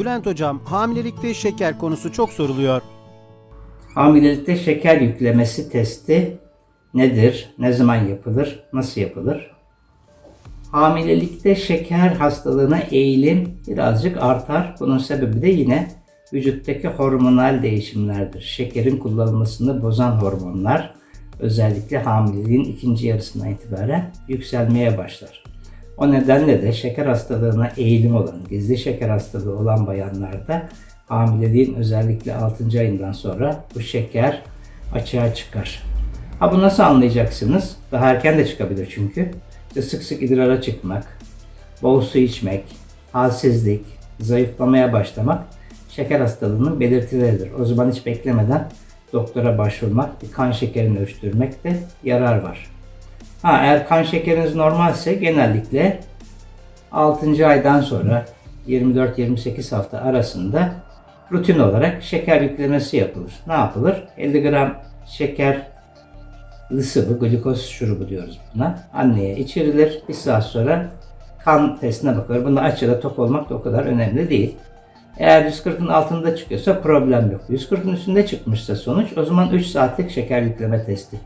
Bülent Hocam, hamilelikte şeker konusu çok soruluyor. Hamilelikte şeker yüklemesi testi nedir? Ne zaman yapılır? Nasıl yapılır? Hamilelikte şeker hastalığına eğilim birazcık artar. Bunun sebebi de yine vücuttaki hormonal değişimlerdir. Şekerin kullanılmasını bozan hormonlar özellikle hamileliğin ikinci yarısından itibaren yükselmeye başlar. O nedenle de şeker hastalığına eğilim olan, gizli şeker hastalığı olan bayanlarda hamileliğin özellikle 6. ayından sonra bu şeker açığa çıkar. Ha bu nasıl anlayacaksınız? Daha erken de çıkabilir çünkü. İşte sık sık idrara çıkmak, bol su içmek, halsizlik, zayıflamaya başlamak şeker hastalığının belirtileridir. O zaman hiç beklemeden doktora başvurmak, bir kan şekerini ölçtürmekte yarar var. Ha eğer kan şekeriniz normalse genellikle 6. aydan sonra 24-28 hafta arasında rutin olarak şeker yüklemesi yapılır. Ne yapılır? 50 gram şeker sıvı, glikoz şurubu diyoruz buna. Anneye içirilir. Bir saat sonra kan testine bakılır. Bunda aç ya da tok olmak da o kadar önemli değil. Eğer 140'ın altında çıkıyorsa problem yok. 140'ın üstünde çıkmışsa sonuç o zaman 3 saatlik şeker yükleme testi.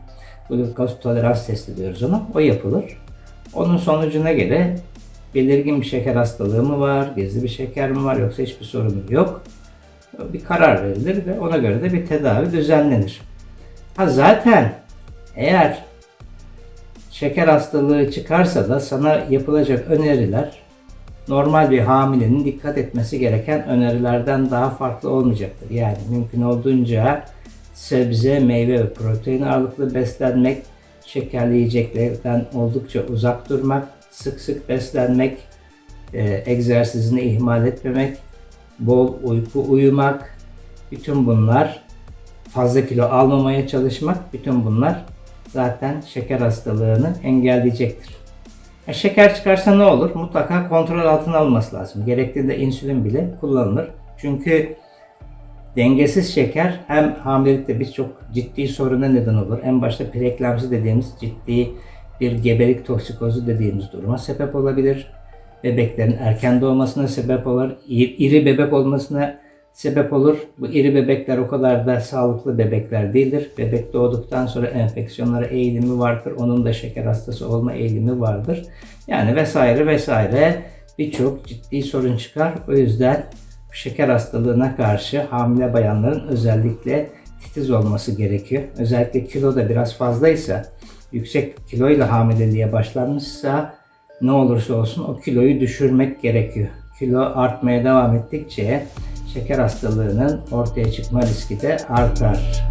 Glukoz tolerans testi diyoruz ona. O yapılır. Onun sonucuna göre belirgin bir şeker hastalığı mı var, gizli bir şeker mi var yoksa hiçbir sorun yok. Bir karar verilir ve ona göre de bir tedavi düzenlenir. Ha zaten eğer şeker hastalığı çıkarsa da sana yapılacak öneriler normal bir hamilenin dikkat etmesi gereken önerilerden daha farklı olmayacaktır. Yani mümkün olduğunca sebze, meyve ve protein ağırlıklı beslenmek, şekerli yiyeceklerden oldukça uzak durmak, sık sık beslenmek, e, egzersizini ihmal etmemek, bol uyku uyumak, bütün bunlar fazla kilo almamaya çalışmak, bütün bunlar zaten şeker hastalığını engelleyecektir. E, şeker çıkarsa ne olur? Mutlaka kontrol altına alınması lazım. Gerektiğinde insülin bile kullanılır. Çünkü dengesiz şeker hem hamilelikte birçok ciddi soruna neden olur. En başta preeklamsi dediğimiz ciddi bir gebelik toksikozu dediğimiz duruma sebep olabilir. Bebeklerin erken doğmasına sebep olur. İri bebek olmasına sebep olur. Bu iri bebekler o kadar da sağlıklı bebekler değildir. Bebek doğduktan sonra enfeksiyonlara eğilimi vardır. Onun da şeker hastası olma eğilimi vardır. Yani vesaire vesaire birçok ciddi sorun çıkar. O yüzden şeker hastalığına karşı hamile bayanların özellikle titiz olması gerekiyor. Özellikle kilo da biraz fazlaysa, yüksek kiloyla hamileliğe başlanmışsa ne olursa olsun o kiloyu düşürmek gerekiyor. Kilo artmaya devam ettikçe şeker hastalığının ortaya çıkma riski de artar.